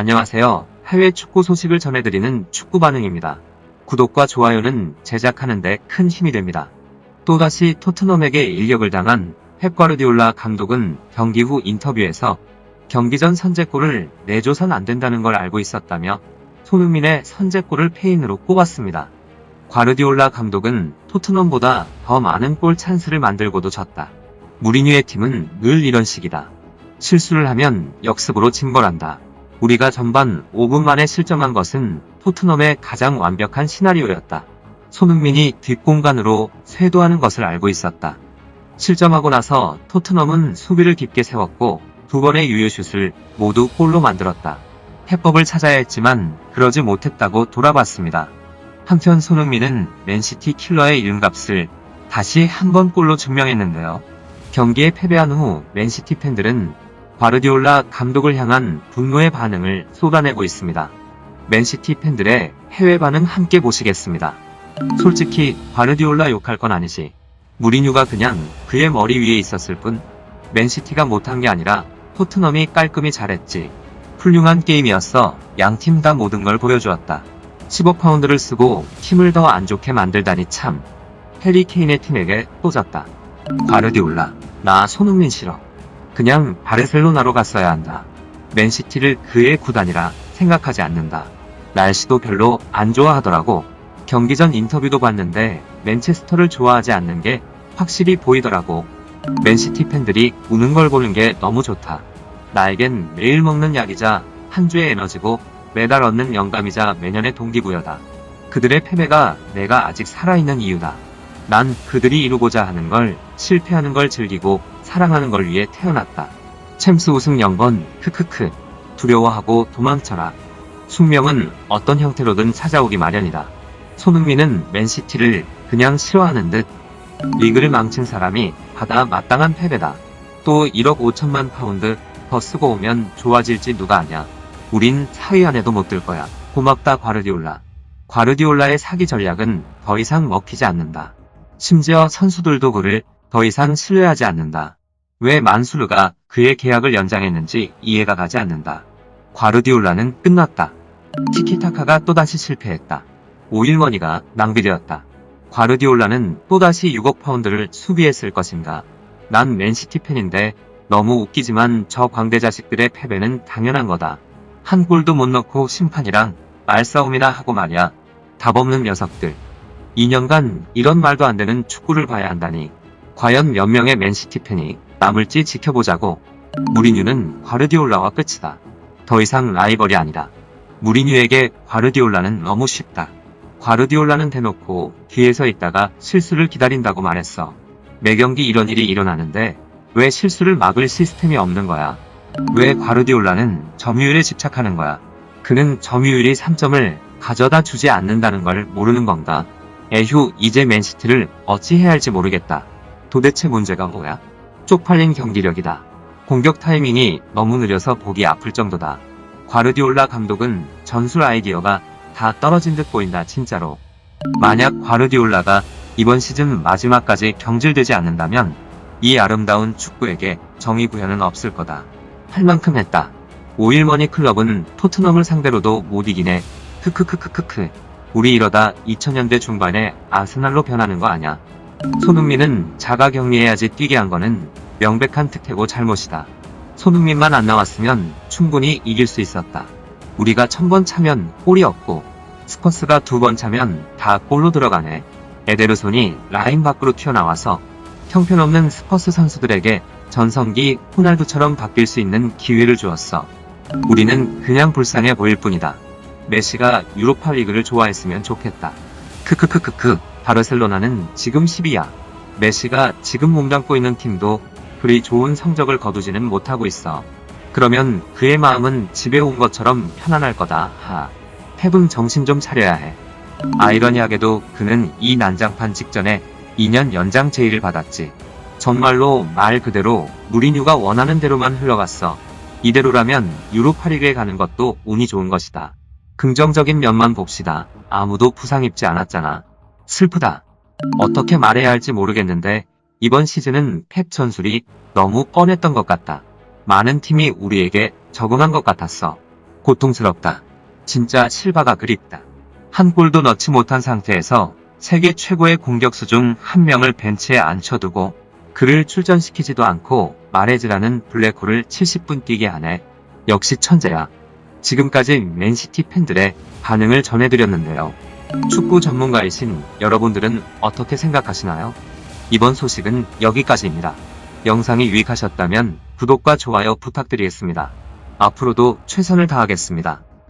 안녕하세요. 해외 축구 소식을 전해드리는 축구 반응입니다. 구독과 좋아요는 제작하는데 큰 힘이 됩니다. 또다시 토트넘에게 인력을 당한 펩 과르디올라 감독은 경기 후 인터뷰에서 경기 전 선제골을 내줘선 안 된다는 걸 알고 있었다며 손흥민의 선제골을 페인으로 꼽았습니다. 과르디올라 감독은 토트넘보다 더 많은 골 찬스를 만들고도 졌다. 무리뉴의 팀은 늘 이런 식이다. 실수를 하면 역습으로 침몰한다. 우리가 전반 5분 만에 실점한 것은 토트넘의 가장 완벽한 시나리오였다. 손흥민이 뒷공간으로 쇄도하는 것을 알고 있었다. 실점하고 나서 토트넘은 수비를 깊게 세웠고 두 번의 유효슛을 모두 골로 만들었다. 해법을 찾아야 했지만 그러지 못했다고 돌아봤습니다. 한편 손흥민은 맨시티 킬러의 이름값을 다시 한 번 골로 증명했는데요. 경기에 패배한 후 맨시티 팬들은 과르디올라 감독을 향한 분노의 반응을 쏟아내고 있습니다. 맨시티 팬들의 해외 반응 함께 보시겠습니다. 솔직히 과르디올라 욕할 건 아니지. 무리뉴가 그냥 그의 머리 위에 있었을 뿐 맨시티가 못한 게 아니라 토트넘이 깔끔히 잘했지. 훌륭한 게임이었어. 양 팀 다 모든 걸 보여주었다. 15파운드를 쓰고 팀을 더 안 좋게 만들다니 참. 해리 케인의 팀에게 또 졌다. 과르디올라, 나 손흥민 싫어. 그냥 바르셀로나로 갔어야 한다. 맨시티를 그의 구단이라 생각하지 않는다. 날씨도 별로 안 좋아하더라고. 경기 전 인터뷰도 봤는데 맨체스터를 좋아하지 않는 게 확실히 보이더라고. 맨시티 팬들이 우는 걸 보는 게 너무 좋다. 나에겐 매일 먹는 약이자 한 주의 에너지고 매달 얻는 영감이자 매년의 동기부여다. 그들의 패배가 내가 아직 살아있는 이유다. 난 그들이 이루고자 하는 걸, 실패하는 걸 즐기고 사랑하는 걸 위해 태어났다. 챔스 우승 0번, 크크크. 두려워하고 도망쳐라. 숙명은 어떤 형태로든 찾아오기 마련이다. 손흥민은 맨시티를 그냥 싫어하는 듯 리그를 망친 사람이 받아 마땅한 패배다. 또 1억 5천만 파운드 더 쓰고 오면 좋아질지 누가 아냐. 우린 4위 안에도 못 들 거야. 고맙다 과르디올라. 과르디올라의 사기 전략은 더 이상 먹히지 않는다. 심지어 선수들도 그를 더 이상 신뢰하지 않는다. 왜 만수르가 그의 계약을 연장했는지 이해가 가지 않는다. 과르디올라는 끝났다. 티키타카가 또다시 실패했다. 오일머니가 낭비되었다. 과르디올라는 또다시 6억 파운드를 수비했을 것인가. 난 맨시티 팬인데 너무 웃기지만 저 광대 자식들의 패배는 당연한 거다. 한 골도 못 넣고 심판이랑 말싸움이나 하고 말이야. 답 없는 녀석들. 2년간 이런 말도 안 되는 축구를 봐야 한다니. 과연 몇 명의 맨시티 팬이 남을지 지켜보자고. 무리뉴는 과르디올라와 끝이다. 더 이상 라이벌이 아니다. 무리뉴에게 과르디올라는 너무 쉽다. 과르디올라는 대놓고 뒤에서 있다가 실수를 기다린다고 말했어. 매 경기 이런 일이 일어나는데 왜 실수를 막을 시스템이 없는 거야? 왜 과르디올라는 점유율에 집착하는 거야? 그는 점유율이 3점을 가져다 주지 않는다는 걸 모르는 건가? 에휴, 이제 맨시티를 어찌 해야 할지 모르겠다. 도대체 문제가 뭐야? 쪽팔린 경기력이다. 공격 타이밍이 너무 느려서 보기 아플 정도다. 과르디올라 감독은 전술 아이디어가 다 떨어진 듯 보인다, 진짜로. 만약 과르디올라가 이번 시즌 마지막까지 경질되지 않는다면 이 아름다운 축구에게 정의 구현은 없을 거다. 할 만큼 했다. 오일머니 클럽은 토트넘을 상대로도 못 이기네. 크크크크크크. 우리 이러다 2000년대 중반에 아스날로 변하는 거 아냐. 손흥민은 자가 격리해야지 뛰게 한 거는 명백한 특혜고 잘못이다. 손흥민만 안 나왔으면 충분히 이길 수 있었다. 우리가 천 번 차면 골이 없고 스퍼스가 두 번 차면 다 골로 들어가네. 에데르손이 라인 밖으로 튀어나와서 형편없는 스퍼스 선수들에게 전성기 호날두처럼 바뀔 수 있는 기회를 주었어. 우리는 그냥 불쌍해 보일 뿐이다. 메시가 유로파 리그를 좋아했으면 좋겠다. 크크크크크, 바르셀로나는 지금 10위야. 메시가 지금 몸담고 있는 팀도 그리 좋은 성적을 거두지는 못하고 있어. 그러면 그의 마음은 집에 온 것처럼 편안할 거다. 하. 펩은 정신 좀 차려야 해. 아이러니하게도 그는 이 난장판 직전에 2년 연장 제의를 받았지. 정말로 말 그대로 무리뉴가 원하는 대로만 흘러갔어. 이대로라면 유로파리그에 가는 것도 운이 좋은 것이다. 긍정적인 면만 봅시다. 아무도 부상 입지 않았잖아. 슬프다. 어떻게 말해야 할지 모르겠는데 이번 시즌은 펩 전술이 너무 뻔했던 것 같다. 많은 팀이 우리에게 적응한 것 같았어. 고통스럽다. 진짜 실바가 그립다. 한 골도 넣지 못한 상태에서 세계 최고의 공격수 중 한 명을 벤치에 앉혀두고 그를 출전시키지도 않고 말해지라는 블랙홀을 70분 뛰게 하네. 역시 천재야. 지금까지 맨시티 팬들의 반응을 전해드렸는데요. 축구 전문가이신 여러분들은 어떻게 생각하시나요? 이번 소식은 여기까지입니다. 영상이 유익하셨다면 구독과 좋아요 부탁드리겠습니다. 앞으로도 최선을 다하겠습니다.